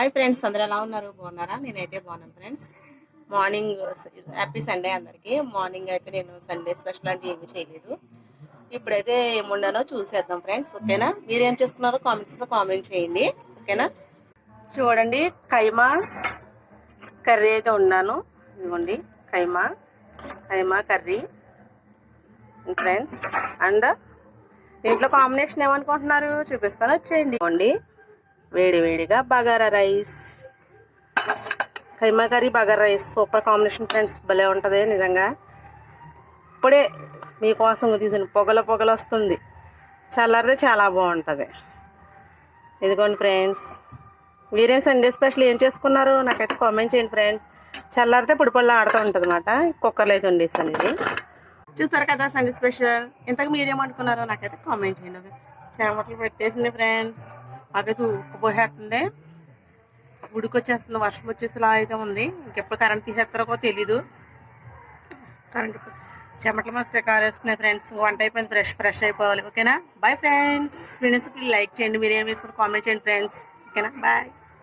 Hi friends అందరూ ఎలా ఉన్నారు? బాగున్నారా? నేనైతే బాగున్నాను ఫ్రెండ్స్ మార్నింగ్ హ్యాపీ సండే అందరికీ. మార్నింగ్ అయితే నేను సండే స్పెషల్ అంటే ఏమి చేయలేదు. ఇప్పుడైతే ఏముండాలో చూసేద్దాం ఫ్రెండ్స్ ఓకేనా? మీరు ఏం చేసుకున్నారో కామెంట్స్లో కామెంట్ చేయండి ఓకేనా? చూడండి కైమా కర్రీ అయితే ఉన్నాను. ఇదిగోండి keema keema curry. Friends and దీంట్లో కాంబినేషన్ ఏమనుకుంటున్నారు? చూపిస్తాను వచ్చేయండి. ఇవ్వండి వేడివేడిగా bagara rice. Keema curry bagara rice super combination friends భలే ఉంటుంది నిజంగా. ఇప్పుడే మీకోసం తీసిన పొగల పొగలు వస్తుంది. చల్లారితే చాలా బాగుంటుంది. ఇదిగోండి ఫ్రెండ్స్ మీరేం సండే స్పెషల్ ఏం చేసుకున్నారు? నాకైతే కామెంట్ చేయండి ఫ్రెండ్స్. చల్లారితే పొడి ఆడుతూ ఉంటుంది అనమాట కుక్కర్లో అయితే వండేస్తాను ఇది చూస్తారు కదా సండే స్పెషల్? ఇంతకు మీరేమనుకున్నారో నాకైతే కామెంట్ చేయండి. ఓకే చెమటలు పెట్టేసింది ఫ్రెండ్స్. మాకైతే ఉక్కుపోసేస్తుంది ఉడికొచ్చేస్తుంది వర్షం వచ్చేసేలా అయితే ఉంది. ఇంకెప్పుడు కరెంట్ తీసేస్తారో తెలీదు. కరెంట్ చెమటలు మొత్తం కారేస్తున్నాయి ఫ్రెండ్స్. వంట అయిపోయింది ఫ్రెష్ ఫ్రెష్ అయిపోవాలి. ఓకేనా? Bye friends. ఫ్రెండ్స్కి లైక్ చేయండి మీరు ఏం వేసుకుని కామెంట్ చేయండి ఫ్రెండ్స్. ఓకేనా? బాయ్.